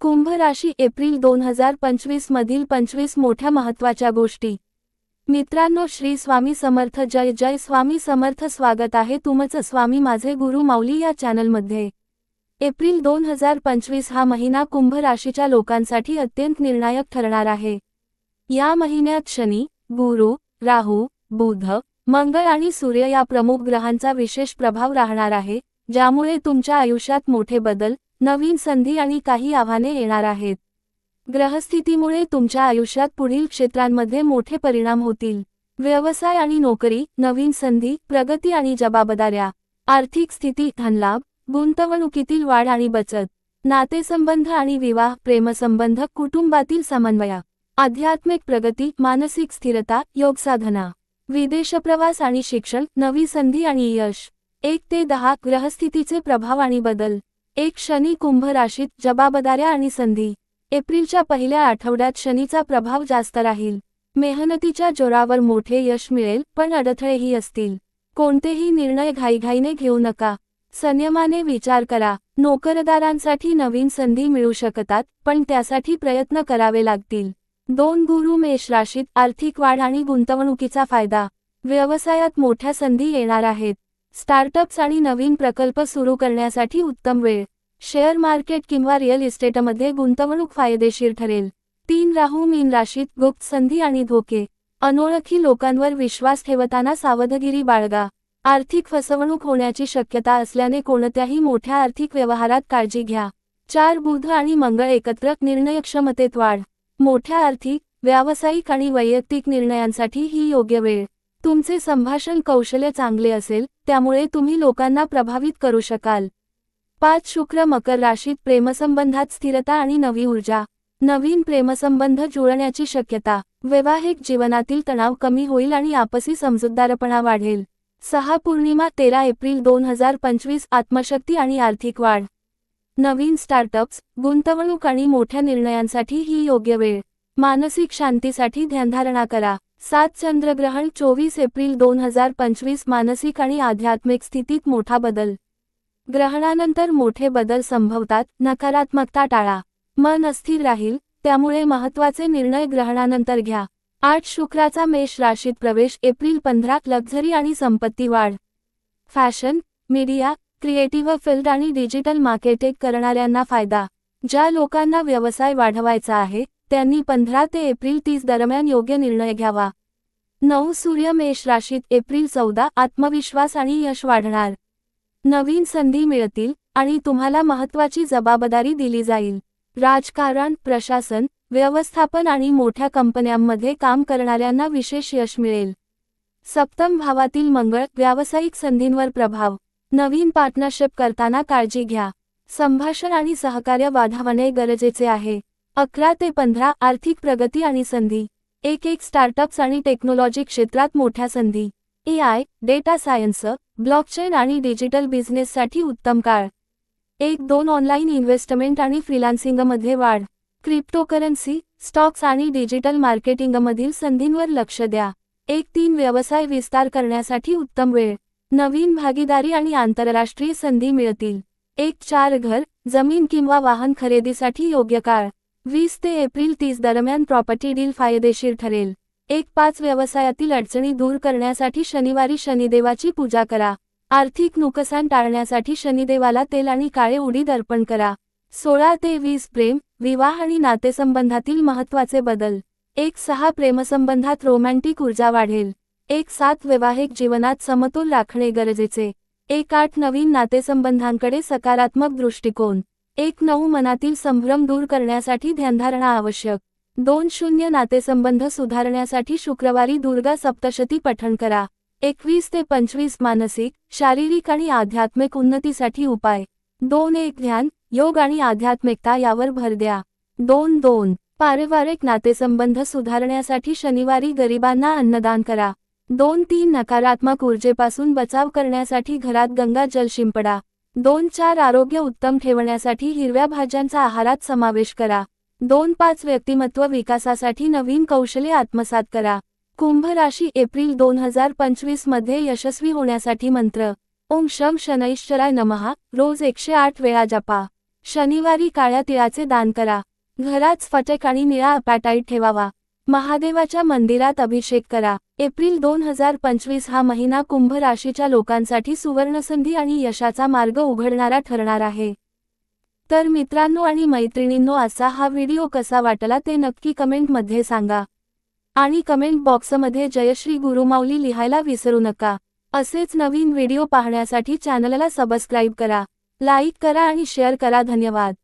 कुंभ राशी एप्रिल दोन हजार पंचवीस मधील पंचवीस मोठ्या महत्त्वाच्या गोष्टी. मित्रांनो श्री स्वामी समर्थ जय जय. स्वामी समर्थ स्वागत आहे तुमचं. स्वामी माझे गुरु माऊली या चॅनलमध्ये. एप्रिल दोन हजार पंचवीस हा महिना कुंभ राशीच्या लोकांसाठी अत्यंत निर्णायक ठरणार आहे. या महिन्यात शनी गुरु राहू बुध मंगळ आणि सूर्य या प्रमुख ग्रहांचा विशेष प्रभाव राहणार आहे ज्यामुळे तुमच्या आयुष्यात मोठे बदल नवीन संधी आणि काही आव्हाने येणार आहेत. ग्रहस्थितीमुळे तुमच्या आयुष्यात पुढील क्षेत्रांमध्ये मोठे परिणाम होतील. व्यवसाय आणि नोकरी नवीन संधी प्रगती आणि जबाबदाऱ्या आर्थिक स्थिती धनलाभ गुंतवणुकीतील वाढ आणि बचत नातेसंबंध आणि विवाह प्रेमसंबंध कुटुंबातील समन्वय आध्यात्मिक प्रगती मानसिक स्थिरता योगसाधना विदेशप्रवास आणि शिक्षण नवी संधी आणि यश. एक ते दहा ग्रहस्थितीचे प्रभाव आणि बदल. एक शनी कुंभ राशीत जबाबदाऱ्या आणि संधी. एप्रिलच्या पहिल्या आठवड्यात शनीचा प्रभाव जास्त राहील. मेहनतीच्या जोरावर मोठे यश मिळेल पण अडथळेही असतील. कोणतेही निर्णय घाईघाईने घेऊ नका. संयमाने विचार करा. नोकरदारांसाठी नवीन संधी मिळू शकतात पण त्यासाठी प्रयत्न करावे लागतील. दोन गुरु मेष राशीत आर्थिक वाढ आणि गुंतवणुकीचा फायदा. व्यवसायात मोठ्या संधी येणार आहेत. स्टार्टअप्स आणि नवीन प्रकल्प सुरू करण्यासाठी उत्तम वेळ. शेअर मार्केट किंवा रिअल इस्टेटमध्ये गुंतवणूक फायदेशीर ठरेल. तीन राहू मीन राशीत गुप्त संधी आणि धोके. अनोळखी लोकांवर विश्वास ठेवताना सावधगिरी बाळगा. आर्थिक फसवणूक होण्याची शक्यता असल्याने कोणत्याही मोठ्या आर्थिक व्यवहारात काळजी घ्या. चार बुध आणि मंगळ एकत्र निर्णयक्षमतेत वाढ. मोठ्या आर्थिक व्यावसायिक आणि वैयक्तिक निर्णयांसाठी ही योग्य वेळ. तुमचे संभाषण कौशल्य चांगले असेल त्यामुळे तुम्ही लोकांना प्रभावित करू शकाल. पाच शुक्र मकर राशीत प्रेमसंबंधात स्थिरता आणि नवी ऊर्जा. नवीन प्रेमसंबंध जुळण्याची शक्यता. वैवाहिक जीवनातील तणाव कमी होईल आणि आपसी समजूतदारपणा वाढेल. सहा पौर्णिमा तेरा एप्रिल दोन हजार पंचवीस आत्मशक्ती आणि आर्थिक वाढ. नवीन स्टार्टअप्स गुंतवणूक आणि मोठ्या निर्णयांसाठी ही योग्य वेळ. मानसिक शांतीसाठी ध्यानधारणा करा. सात चंद्रग्रहण चोवीस एप्रिल दोन हजार पंचवीस मानसिक आणि आध्यात्मिक स्थितीत मोठा बदल. ग्रहणानंतर मोठे बदल संभवतात नकारात्मकता टाळा. मन अस्थिर राहील त्यामुळे महत्त्वाचे निर्णय ग्रहणानंतर घ्या. आठ शुक्राचा मेष राशीत प्रवेश एप्रिल पंधरा लक्झरी आणि संपत्ती वाढ. फॅशन मीडिया क्रिएटिव्ह फील्ड आणि डिजिटल मार्केटिंग करणाऱ्यांना फायदा. ज्या लोकांना व्यवसाय वाढवायचा आहे त्यांनी पंधरा ते एप्रिल तीस दरम्यान योग्य निर्णय घ्यावा. नऊ सूर्य मेष राशीत एप्रिल चौदा आत्मविश्वास आणि यश वाढणार. नवीन संधी मिळतील आणि तुम्हाला महत्त्वाची जबाबदारी दिली जाईल. राजकारण प्रशासन व्यवस्थापन आणि मोठ्या कंपन्यांमध्ये काम करणाऱ्यांना विशेष यश मिळेल. सप्तम भावातील मंगळ व्यावसायिक संधींवर प्रभाव. नवीन पार्टनरशिप करताना काळजी घ्या. संभाषण आणि सहकार्य वाढवणे गरजेचे आहे. अकरा ते पंधरा आर्थिक प्रगती आणि संधी. एक एक स्टार्टअप्स आणि टेक्नॉलॉजी क्षेत्रात मोठ्या संधी. A I data science blockchain आणि डिजिटल बिझनेससाठी उत्तम काळ. एक दोन ऑनलाईन इन्व्हेस्टमेंट आणि फ्रीलान्सिंगमध्ये वाढ. क्रिप्टोकरन्सी स्टॉक्स आणि डिजिटल मार्केटिंगमधील संधींवर लक्ष द्या. एक तीन व्यवसाय विस्तार करण्यासाठी उत्तम वेळ. नवीन भागीदारी आणि आंतरराष्ट्रीय संधी मिळतील. एक चार घर जमीन किंवा वाहन खरेदीसाठी योग्य काळ. वीस ते एप्रिल तीस दरम्यान प्रॉपर्टी डील फायदेशीर ठरेल. एक पाच व्यवसायातील अडचणी दूर करण्यासाठी शनिवारी शनिदेवाची पूजा करा. आर्थिक नुकसान टाळण्यासाठी शनिदेवाला तेल आणि काळे उडीद अर्पण करा. सोळा ते वीस प्रेम विवाह आणि नातेसंबंधातील महत्त्वाचे बदल. एक सहा प्रेमसंबंधात रोमॅन्टिक ऊर्जा वाढेल. एक सात वैवाहिक जीवनात समतोल राखणे गरजेचे. एक आठ नवीन नातेसंबंधांकडे सकारात्मक दृष्टिकोन. एक नऊ मनातील संभ्रम दूर करण्यासाठी ध्यानधारणा आवश्यक. दोन शून्य नातेसंबंध सुधारण्यासाठी शुक्रवारी दुर्गा सप्तशती पठण करा. एकवीस ते पंचवीस मानसिक शारीरिक आणि आध्यात्मिक उन्नतीसाठी उपाय. दोन एक ध्यान योग आणि आध्यात्मिकता यावर भर द्या. दोन दोन पारिवारिक नातेसंबंध सुधारण्यासाठी शनिवारी गरिबांना अन्नदान करा. दोन तीन नकारात्मक ऊर्जेपासून बचाव करण्यासाठी घरात गंगा जल शिंपडा दोन चार आरोग्य उत्तम ठेवण्यासाठी हिरव्या भाज्यांचा आहारात समावेश करा. दोन पाच व्यक्तिमत्व विकासासाठी नवीन कौशल्ये आत्मसात करा. कुंभ राशी एप्रिल दोन हजार पंचवीसमध्ये यशस्वी होण्यासाठी मंत्र. ओम शम शनैश्चराय नमहा रोज एकशे आठ वेळा जपा. शनिवारी काळ्या तिळाचे दान करा. घरात स्फटक आणि निळा अपॅटाईट ठेवावा. महादेवाच्या मंदिरात अभिषेक करा. एप्रिल दोन हजार पंचवीस हा महिना कुंभ राशीच्या लोकांसाठी सुवर्णसंधी आणि यशाचा मार्ग उघडणारा ठरणार आहे. तर मित्रांनो आणि मैत्रिणींनो असा हा व्हिडिओ कसा वाटला ते नक्की कमेंटमध्ये सांगा. आणि कमेंट बॉक्समध्ये जयश्री गुरुमाऊली लिहायला विसरू नका. असेच नवीन व्हिडिओ पाहण्यासाठी चॅनलला सबस्क्राईब करा. लाईक करा आणि शेअर करा. धन्यवाद.